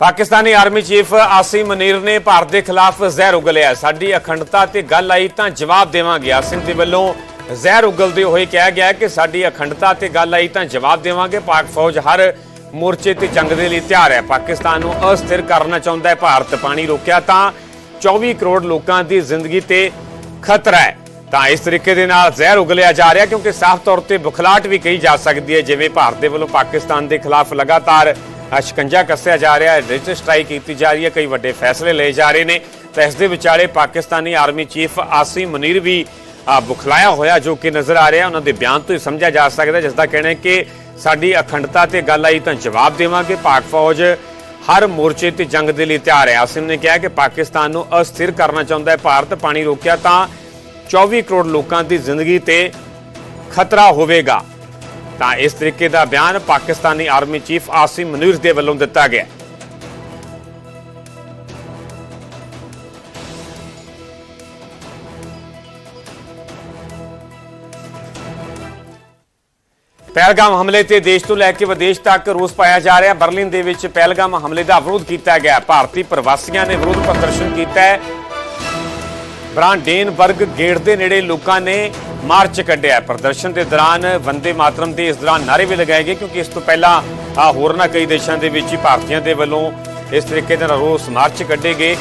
Pakistani army chief Asim Munir ਨੇ ਭਾਰਤ ਦੇ ਖਿਲਾਫ ਜ਼ਹਿਰ ਉਗਲਿਆ ਸਾਡੀ ਅਖੰਡਤਾ ਤੇ ਗੱਲ ਆਈ ਤਾਂ ਜਵਾਬ ਦੇਵਾਂਗੇ। ਆਸਿਮ ਦੇ ਵੱਲੋਂ ਜ਼ਹਿਰ ਉਗਲਦੇ ਹੋਏ ਕਿਹਾ ਗਿਆ ਕਿ ਸਾਡੀ ਅਖੰਡਤਾ ਤੇ ਗੱਲ ਆਈ ਤਾਂ ਜਵਾਬ ਦੇਵਾਂਗੇ। ਪਾਕ ਫੌਜ ਹਰ ਮੋਰਚੇ ਤੇ ਜੰਗ ਦੇ ਲਈ ਤਿਆਰ ਹੈ। ਪਾਕਿਸਤਾਨ ਨੂੰ ਅਸਥਿਰ ਕਰਨਾ ਚਾਹੁੰਦਾ ਹੈ। ਭਾਰਤ ਪਾਣੀ ਰੋਕਿਆ ਤਾਂ 24 ਕਰੋੜ ਲੋਕਾਂ ਦੀ ਜ਼ਿੰਦਗੀ ਤੇ ਖਤਰਾ ਹੈ। ਤਾਂ ਇਸ ਤਰੀਕੇ ਦੇ ਨਾਲ ਜ਼ਹਿਰ ਉਗਲਿਆ ਜਾ ਰਿਹਾ ਕਿਉਂਕਿ ਸਾਫ਼ ਤੌਰ ਤੇ ਬੁਖਲਾਟ ਵੀ ਕਹੀ ਜਾ ਸਕਦੀ ਹੈ। ਜਿਵੇਂ ਭਾਰਤ ਦੇ ਵੱਲੋਂ ਪਾਕਿਸਤਾਨ ਦੇ ਖਿਲਾਫ ਲਗਾਤਾਰ ਸ਼ਿਕੰਜਾ ਕੱਸਿਆ ਜਾ ਰਿਹਾ ਹੈ। ਡਿਜੀਟਲ ਸਟ੍ਰਾਈਕ ਕੀਤੀ ਜਾ ਰਹੀ ਹੈ। ਕਈ ਵੱਡੇ ਫੈਸਲੇ ਲਏ ਜਾ ਰਹੇ ਨੇ। ਤਾਂ ਇਸ ਦੇ ਵਿਚਾਲੇ ਪਾਕਿਸਤਾਨੀ ਆਰਮੀ ਚੀਫ ਆਸਿਮ ਮਨੀਰ ਵੀ ਬੁਖਲਾਇਆ ਹੋਇਆ ਜੋ ਕਿ ਨਜ਼ਰ ਆ ਰਿਹਾ। ਉਹਨਾਂ ਦੇ ਬਿਆਨ ਤੋਂ ਹੀ ਸਮਝਿਆ ਜਾ ਸਕਦਾ ਜਿਸ ਦਾ ਕਹਿਣਾ ਹੈ ਕਿ ਸਾਡੀ ਅਖੰਡਤਾ ਤੇ ਗੱਲ ਆਈ ਤਾਂ ਜਵਾਬ ਦੇਵਾਂਗੇ। ਪਾਕ ਫੌਜ ਹਰ ਮੋਰਚੇ ਤੇ ਜੰਗ ਦੇ ਲਈ ਤਿਆਰ ਹੈ। ਆਸਿਮ ਨੇ ਕਿਹਾ ਕਿ ਪਾਕਿਸਤਾਨ ਨੂੰ ਅਸਥਿਰ ਕਰਨਾ ਚਾਹੁੰਦਾ ਹੈ। ਭਾਰਤ ਪਾਣੀ ਰੋਕਿਆ ਤਾਂ 24 ਕਰੋੜ ਲੋਕਾਂ ਦੀ ਜ਼ਿੰਦਗੀ ਤੇ ਖਤਰਾ ਹੋਵੇਗਾ। ਤਾਂ ਇਸ ਤਰੀਕੇ ਦਾ ਬਿਆਨ ਪਾਕਿਸਤਾਨੀ ਆਰਮੀ ਚੀਫ ਆਸਿਮ ਮਨੀਰ ਦੇ ਵੱਲੋਂ ਦਿੱਤਾ ਗਿਆ। ਪਹਿਲਗਾਮ ਹਮਲੇ ਤੇ ਦੇਸ਼ ਤੋਂ ਲੈ ਕੇ ਵਿਦੇਸ਼ ਤੱਕ ਰੋਸ ਪਾਇਆ ਜਾ ਰਿਹਾ। ਬਰਲਿਨ ਦੇ ਵਿੱਚ ਪਹਿਲਗਾਮ ਹਮਲੇ ਦਾ ਵਿਰੋਧ ਕੀਤਾ ਗਿਆ। ਭਾਰਤੀ ਪ੍ਰਵਾਸੀਆਂ ਨੇ ਵਿਰੋਧ ਪ੍ਰਦਰਸ਼ਨ ਕੀਤਾ ਹੈ। ਬ੍ਰਾਂਡੇਨਬਰਗ ਗੇਟ ਦੇ ਨੇੜੇ ਲੋਕਾਂ ਨੇ ਮਾਰਚ ਕੱਢਿਆ। ਪ੍ਰਦਰਸ਼ਨ ਦੇ ਦੌਰਾਨ ਵੰਦੇ ਮਾਤਰਮ ਦੇ ਇਸ ਦੌਰਾਨ ਨਾਰੇ ਵੀ ਲਗਾਏ ਗਏ ਕਿਉਂਕਿ ਇਸ ਤੋਂ ਪਹਿਲਾਂ ਹੋਰਨਾਂ ਕਈ ਦੇਸ਼ਾਂ ਦੇ ਵਿੱਚ ਹੀ ਭਾਰਤੀਆਂ ਦੇ ਵੱਲੋਂ ਇਸ ਤਰੀਕੇ ਦੇ ਨਾਲ ਰੋਸ ਮਾਰਚ ਕੱਢੇ ਗਏ।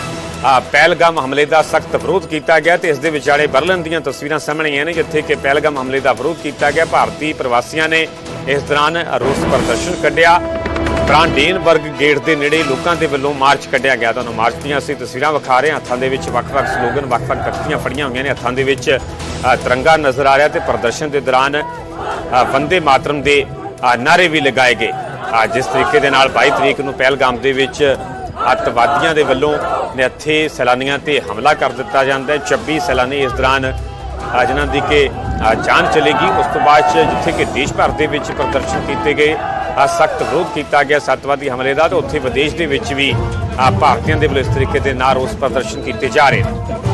ਪਹਿਲਗਾਮ ਹਮਲੇ ਦਾ ਸਖਤ ਵਿਰੋਧ ਕੀਤਾ ਗਿਆ ਤੇ ਇਸ ਦੇ ਵਿਚਾਲੇ ਬਰਲਨ ਦੀਆਂ ਤਸਵੀਰਾਂ ਸਾਹਮਣੇ ਆਈਆਂ ਨੇ, ਜਿੱਥੇ ਕਿ ਪਹਿਲਗਾਮ ਹਮਲੇ ਦਾ ਵਿਰੋਧ ਕੀਤਾ ਗਿਆ। ਭਾਰਤੀ ਪ੍ਰਵਾਸੀਆਂ ਨੇ ਇਸ ਦੌਰਾਨ ਰੋਸ ਪ੍ਰਦਰਸ਼ਨ ਕੱਢਿਆ। ਬ੍ਰਾਂਡੇਨਬਰਗ ਗੇਟ ਦੇ ਨੇੜੇ ਲੋਕਾਂ ਦੇ ਵੱਲੋਂ ਮਾਰਚ ਕੱਢਿਆ ਗਿਆ ਤੁਹਾਨੂੰ ਮਾਰਚ ਦੀਆਂ ਅਸੀਂ ਤਸਵੀਰਾਂ ਵਿਖਾ ਰਹੇ ਹਾਂ। ਹੱਥਾਂ ਦੇ ਵਿੱਚ ਵੱਖ-ਵੱਖ ਸਲੋਗਨ ਵੱਖ-ਵੱਖ ਤਖਤੀਆਂ ਫੜੀਆਂ ਹੋਈਆਂ ਨੇ। ਹੱਥਾਂ ਦੇ ਵਿੱਚ ਤਿਰੰਗਾ ਨਜ਼ਰ ਆ ਰਿਹਾ ਤੇ ਪ੍ਰਦਰਸ਼ਨ ਦੇ ਦੌਰਾਨ ਅ, ਵੰਦੇ ਮਾਤਰਮ ਦੇ ਅ, ਨਾਅਰੇ ਵੀ ਲਗਾਏ ਗਏ। ਜਿਸ ਤਰੀਕੇ ਦੇ ਨਾਲ 22 ਤਰੀਕ ਨੂੰ ਪਹਿਲਗਾਮ ਦੇ ਵਿੱਚ ਅੱਤਵਾਦੀਆਂ ਦੇ ਵੱਲੋਂ ਨਿਹੱਥੇ ਸੈਲਾਨੀਆਂ ਤੇ ਹਮਲਾ ਕਰ ਦਿੱਤਾ ਜਾਂਦਾ ਹੈ। 26 ਸੈਲਾਨੀ ਇਸ ਦੌਰਾਨ ਜਿਨ੍ਹਾਂ ਦੀ ਕਿ ਜਾਨ ਚਲੇਗੀ ਉਸ ਤੋਂ ਬਾਅਦ 'ਚ ਜਿੱਥੇ ਕਿ ਦੇਸ਼ ਭਰ ਦੇ ਵਿੱਚ ਪ੍ਰਦਰਸ਼ਨ ਕੀਤੇ ਗਏ। ਸਖਤ ਵਿਰੋਧ ਕੀਤਾ ਗਿਆ ਸੱਤਵਾਦੀ ਹਮਲੇ ਦਾ, ਤੇ ਉੱਥੇ ਵਿਦੇਸ਼ ਦੇ ਵਿੱਚ ਵੀ ਭਾਰਤੀਆਂ ਦੇ ਵੱਲੋਂ ਇਸ ਤਰੀਕੇ ਦੇ ਨਾਲ ਰੋਸ ਪ੍ਰਦਰਸ਼ਨ ਕੀਤੇ ਜਾ ਰਹੇ ਨੇ।